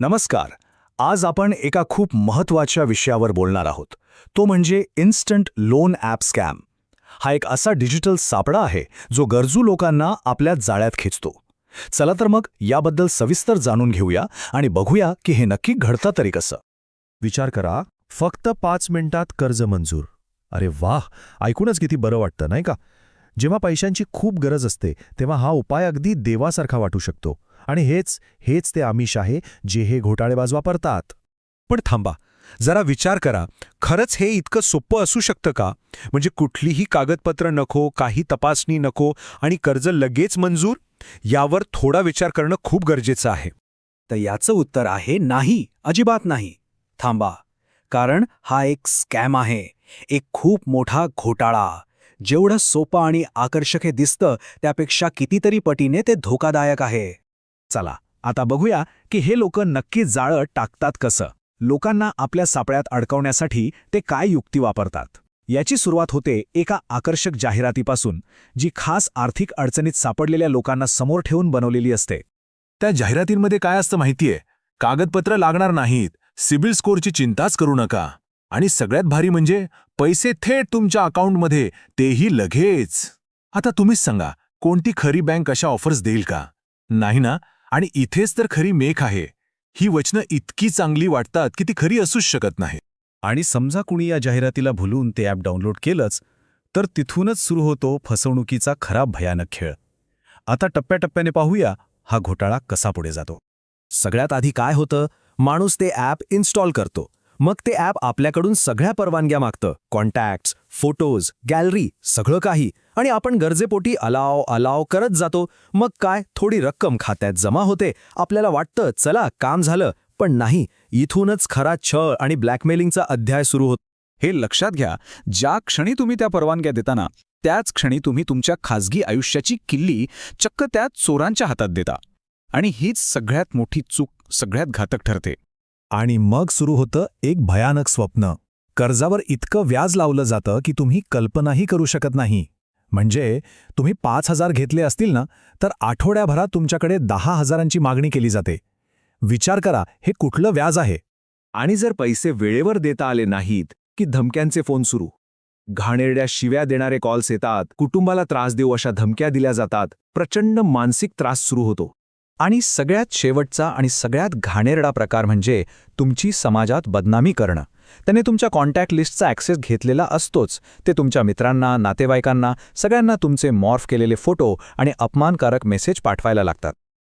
नमस्कार. आज आपण एका खूप महत्त्वाच्या विषयावर बोलणार आहोत. तो म्हणजे इन्स्टंट लोन ॲप स्कॅम हा एक असा डिजिटल सापळा आहे जो गरजू लोकांना आपल्या जाळ्यात खेचतो. चला तर मग याबद्दल सविस्तर जाणून घेऊया आणि बघूया की हे नक्की घडतं तरी कसं. विचार करा फक्त पाच मिनिटात कर्ज मंजूर. अरे वाह ऐकूनच किती बरं वाटतं नाही का? जेव्हा पैशांची खूप गरज असते तेव्हा हा उपाय अगदी देवासारखा वाटू शकतो. आणि हेच हेच ते आमिष आहे जे हे घोटाळेबाज वापरतात. पण थांबा जरा विचार करा खरंच हे इतकं सोपं असू शकतं का? म्हणजे कुठलीही कागदपत्र नको काही तपासणी नको आणि कर्ज लगेच मंजूर? यावर थोडा विचार करणं खूप गरजेचं आहे. तर याचं उत्तर आहे नाही अजिबात नाही. थांबा कारण हा एक स्कॅम आहे. एक खूप मोठा घोटाळा. जेवढं सोपं आणि आकर्षक हे दिसतं त्यापेक्षा कितीतरी पटीने ते धोकादायक आहे. चला आता बघूया की हे लोक नक्की जाळं टाकतात कसं. लोकांना आपल्या सापळ्यात अडकवण्यासाठी ते काय युक्ती वापरतात. याची सुरुवात होते एका आकर्षक जाहिरातीपासून जी खास आर्थिक अडचणीत सापडलेल्या लोकांना समोर ठेवून बनवलेली असते. त्या जाहिरातींमध्ये काय असतं माहितीये? कागदपत्र लागणार नाहीत सिबिल स्कोअरची चिंताच करू नका. आणि सगळ्यात भारी म्हणजे पैसे थेट तुमच्या अकाउंटमध्ये तेही लगेच. आता तुम्हीच सांगा कोणती खरी बँक अशा ऑफर्स देईल का? नाही ना? आणि इथेच तर खरी मेख आहे. ही वचनं इतकी चांगली वाटतात की ती खरी असूच शकत नाही. आणि समजा कुणी या जाहिरातीला भुलून ते ॲप डाउनलोड केलंच तर तिथूनच सुरू होतो फसवणुकीचा खरा भयानक खेळ. आता टप्प्याटप्प्याने पाहूया हा घोटाळा कसा पुढे जातो. सगळ्यात आधी काय होतं? माणूस ते ॲप इन्स्टॉल करतो. मग ते ॲप आपल्याकडून सगळ्या परवानग्या मागतं. कॉन्टॅक्ट्स फोटोज गॅलरी सगळं काही. आणि आपण गरजेपोटी अलाव अलाव करत जातो. मग काय? थोडी रक्कम खात्यात जमा होते. आपल्याला वाटतं चला काम झालं. पण नाही इथूनच खरा छळ आणि ब्लॅकमेलिंगचा अध्याय सुरू होतो. हे लक्षात घ्या ज्या क्षणी तुम्ही त्या परवानग्या देताना त्याच क्षणी तुम्ही तुमच्या खाजगी आयुष्याची किल्ली चक्क त्या चोरांच्या हातात देता. आणि हीच सगळ्यात मोठी चूक सगळ्यात घातक ठरते. आणि मग सुरू होतं एक भयानक स्वप्न. कर्जावर इतकं व्याज लावलं जातं की तुम्ही कल्पनाही करू शकत नाही. म्हणजे तुम्ही पाच हजार घेतले असतील ना तर आठवड्याभरात तुमच्याकडे दहा हजारांची मागणी केली जाते. विचार करा हे कुठलं व्याज आहे? आणि जर पैसे वेळेवर देता आले नाहीत की धमक्यांचे फोन सुरू? घाणेरड्या शिव्या देणारे कॉल्स येतात कुटुंबाला त्रास देऊ अशा धमक्या दिल्या जातात प्रचंड मानसिक त्रास सुरू होतो. आणि सगळ्यात शेवटचा आणि सगळ्यात घाणेरडा प्रकार म्हणजे तुमची समाजात बदनामी करणं. त्याने तुमच्या कॉन्टॅक्ट लिस्टचा ॲक्सेस घेतलेला असतोच. ते तुमच्या मित्रांना नातेवाईकांना सगळ्यांना तुमचे मॉर्फ केलेले फोटो आणि अपमानकारक मेसेज पाठवायला लागतात.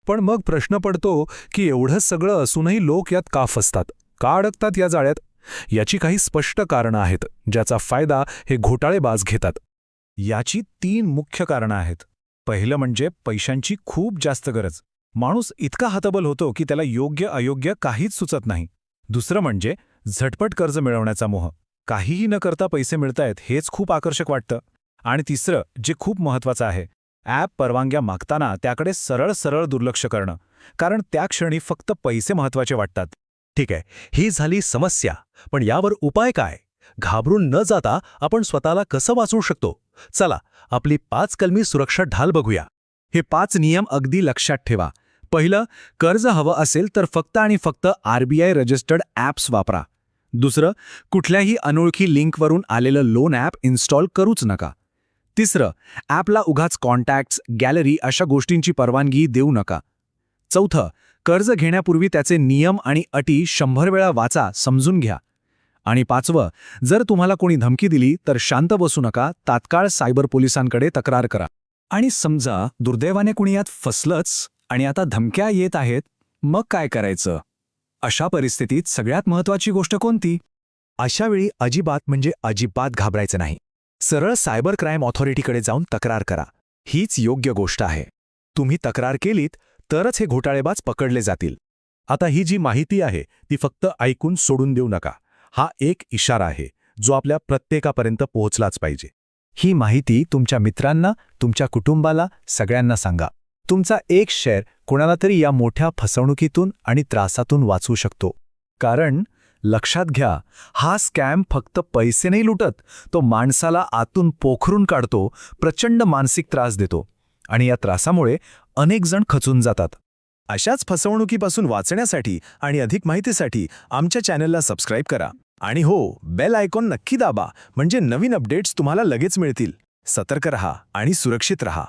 पण मग प्रश्न पडतो की एवढं सगळं असूनही लोक यात का फसतात? का अडकतात या जाळ्यात? याची काही स्पष्ट कारणं आहेत ज्याचा फायदा हे घोटाळेबाज घेतात. याची तीन मुख्य कारणं आहेत. पहिलं म्हणजे पैशांची खूप जास्त गरज. माणूस इतका हतबल होतो की त्याला योग्य अयोग्य काहीच सुचत नाही. दुसरं म्हणजे झटपट कर्ज मिळवण्याचा मोह. काहीही न करता पैसे मिळतायत हेच खूप आकर्षक वाटतं. आणि तिसरं जे खूप महत्वाचं आहे ॲप परवानग्या मागताना त्याकडे सरळ सरळ दुर्लक्ष करणं. कारण त्या क्षणी फक्त पैसे महत्त्वाचे वाटतात. ठीक आहे ही झाली समस्या. पण यावर उपाय काय? घाबरून न जाता आपण स्वतःला कसं वाचवू शकतो? चला आपली पाच कलमी सुरक्षा ढाल बघूया. हे पाच नियम अगदी लक्षात ठेवा. पहिलं कर्ज हवं असेल तर फक्त आणि फक्त आरबीआय रजिस्टर्ड ॲप्स वापरा. दुसरं कुठल्याही अनोळखी लिंकवरून आलेलं लोन ॲप इन्स्टॉल करूच नका. तिसरं ॲपला उघाच कॉन्टॅक्ट्स गॅलरी अशा गोष्टींची परवानगी देऊ नका. चौथं कर्ज घेण्यापूर्वी त्याचे नियम आणि अटी शंभर वेळा वाचा समजून घ्या. आणि पाचवं जर तुम्हाला कोणी धमकी दिली तर शांत बसू नका तात्काळ सायबर पोलिसांकडे तक्रार करा. आणि समजा दुर्दैवाने कुणी यात फसलंच आणि आता धमक्या येत आहेत मग काय करायचं? अशा परिस्थितीत सगळ्यात महत्वाची गोष्ट कोणती? अशावेळी अजिबात म्हणजे अजिबात घाबरायचं नाही. सरळ सायबर क्राईम ऑथॉरिटीकडे जाऊन तक्रार करा. हीच योग्य गोष्ट आहे. तुम्ही तक्रार केलीत तरच हे घोटाळेबाज पकडले जातील. आता ही जी माहिती आहे ती फक्त ऐकून सोडून देऊ नका. हा एक इशारा आहे जो आपल्या प्रत्येकापर्यंत पोहोचलाच पाहिजे. ही माहिती तुमच्या मित्रांना तुमच्या कुटुंबाला सगळ्यांना सांगा. तुमचा एक शेअर कोणाला तरी या मोठ्या फसवणुकीतून आणि त्रासातून वाचू शकतो. कारण लक्षात घ्या हा स्कॅम फक्त पैसे नाही लुटत तो माणसाला आतून पोखरून काढतो प्रचंड मानसिक त्रास देतो आणि या त्रासामुळे अनेक जण खचून जातात. अशाच फसवणुकीपासून वाचण्यासाठी आणि अधिक माहितीसाठी आमच्या चॅनलला सबस्क्राईब करा आणि हो बेल आयकॉन नक्की दाबा म्हणजे नवीन अपडेट्स तुम्हाला लगेच मिळतील. सतर्क रहा आणि सुरक्षित रहा.